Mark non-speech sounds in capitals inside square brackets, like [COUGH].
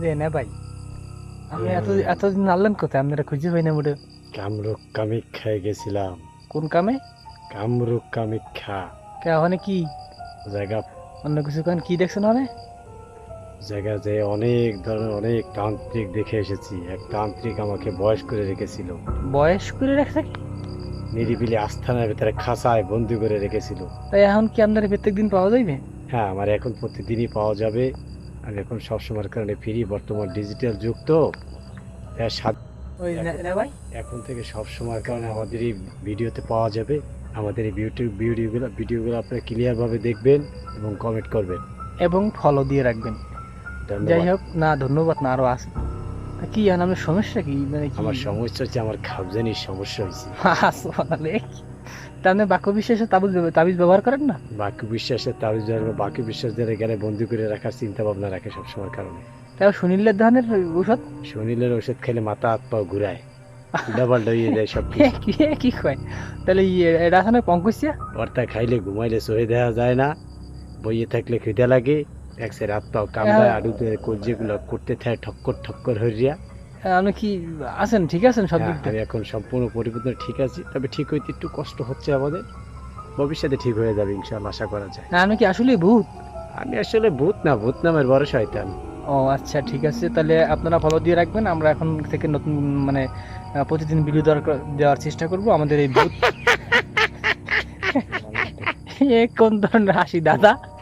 যে না ভাই। আপনি এত এতদিন আনলেন কোথায়? আপনারা খুঁজে পাই না মোটে। কামরূপ কামাখ্যায় গেছিলাম। কোন কামে? কামরূপ কামাখ্যা। কে ওখানে কি? জায়গা অন্য কিছু কারণ কি দেখছেন ওখানে? জায়গা যে অনেক ধরনের অনেক তান্ত্রিক দেখে এসেছি। এক তান্ত্রিক আমাকে বয়স করে রেখেছিল। বয়স করে রাখছে নিরিবিলি আস্থানার ভেতরে খাঁচায় বন্দি করে রেখেছিল। তাই এখন কি আপনার প্রত্যেক দিন পাওয়া যাইবে? হ্যাঁ আমার এখন প্রতিদিনই পাওয়া যাবে। আমি এখন সবসময়ের কারণে ফিরি বর্তমান ডিজিটাল যুগ তো। এখন থেকে সব সময়ের কারণে আমাদের এই ভিডিওতে পাওয়া যাবে। আমাদের এই বিউটি ভিডিওগুলো ভিডিওগুলো আপনারা ক্লিয়ারভাবে দেখবেন এবং কমেন্ট করবেন। এবং ফলো দিয়ে রাখবেন। যাই হোক না ধন্যবাদ না আরও আছে কি আপনার সমস্যা কি? মানে আমার সমস্যা হচ্ছে আমার খাবজানির সমস্যা হয়েছে [LAUGHS] আপনি বাক্য বিশ্বাসে তাবিজ তাবিজ ব্যবহার করেন না? বাকি বিশ্বাসের তাবিজ ধরবে বাকি বিশ্বাস এখানে বন্দি করে রাখার চিন্তা ভাবনা রাখে সবসময়ের কারণে। তাও সুনীলের ধানের ঔষধ? শনিলের ওষুধ খেলে মাথা হাত পা ঘুরায় ডাবল যায় সব [LAUGHS] কি কি কয়? তাহলে এটা ভর্তা খাইলে ঘুমাইলে সহে দেওয়া যায় না বইয়ে থাকলে খিদে লাগে এক সাইড হাত পাও কামড়ায়। আলুতে যেগুলো করতে থাকে ঠক্কর ঠক্কর হইয়া। আপনি কি আছেন? ঠিক আছেন সব দিক হ্যাঁ, থেকে এখন সম্পূর্ণ পরিবর্তন ঠিক আছি তবে ঠিক হইতে একটু কষ্ট হচ্ছে আমাদের। ভবিষ্যতে ঠিক হয়ে যাবে আশা করা যায়। না আপনি কি আসলে ভূত? আমি আসলে ভূত না ভূত নামের বড় শয়তান। ও আচ্ছা ঠিক আছে। তাহলে আপনারা ফলো দিয়ে রাখবেন আমরা এখন থেকে নতুন মানে প্রতিদিন ভিডিও দেওয়ার দেওয়ার চেষ্টা করব আমাদের এই ভূত। [LAUGHS] কোন ধরনের হাসি দাদা?